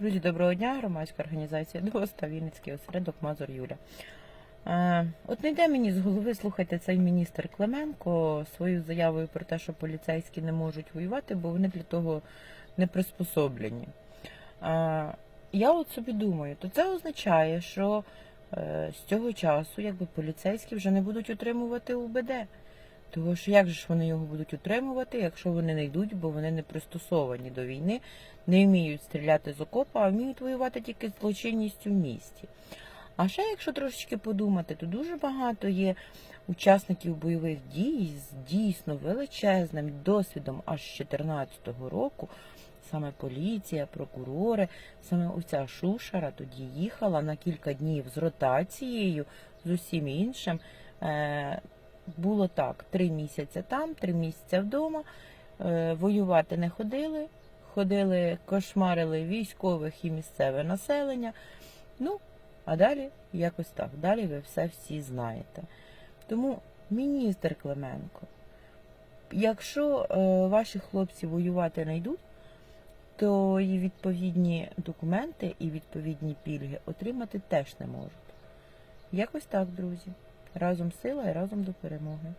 Друзі, доброго дня, громадська організація ДОС та Вінницький осередок Мазур Юля. Е, от не йде мені з голови, слухайте, цей міністр Клименко свою заявою про те, що поліцейські не можуть воювати, бо вони для того не приспособлені. Е, я от собі думаю, то це означає, що е, з цього часу якби поліцейські вже не будуть утримувати УБД. Тому що як же ж вони його будуть утримувати, якщо вони не йдуть, бо вони не пристосовані до війни, не вміють стріляти з окопа, а вміють воювати тільки з злочинністю в місті. А ще, якщо трошечки подумати, то дуже багато є учасників бойових дій з дійсно величезним досвідом аж з 2014 року. Саме поліція, прокурори, саме оця шушара тоді їхала на кілька днів з ротацією, з усім іншим. Було так: три місяці там, три місяці вдома. Е, воювати не ходили, ходили, кошмарили військових і місцеве населення. Ну, а далі якось так. Далі ви все всі знаєте. Тому, міністр Клименко, якщо е, ваші хлопці воювати не йдуть, то і відповідні документи і відповідні пільги отримати теж не можуть. Якось так, друзі. Разом сила і разом до перемоги.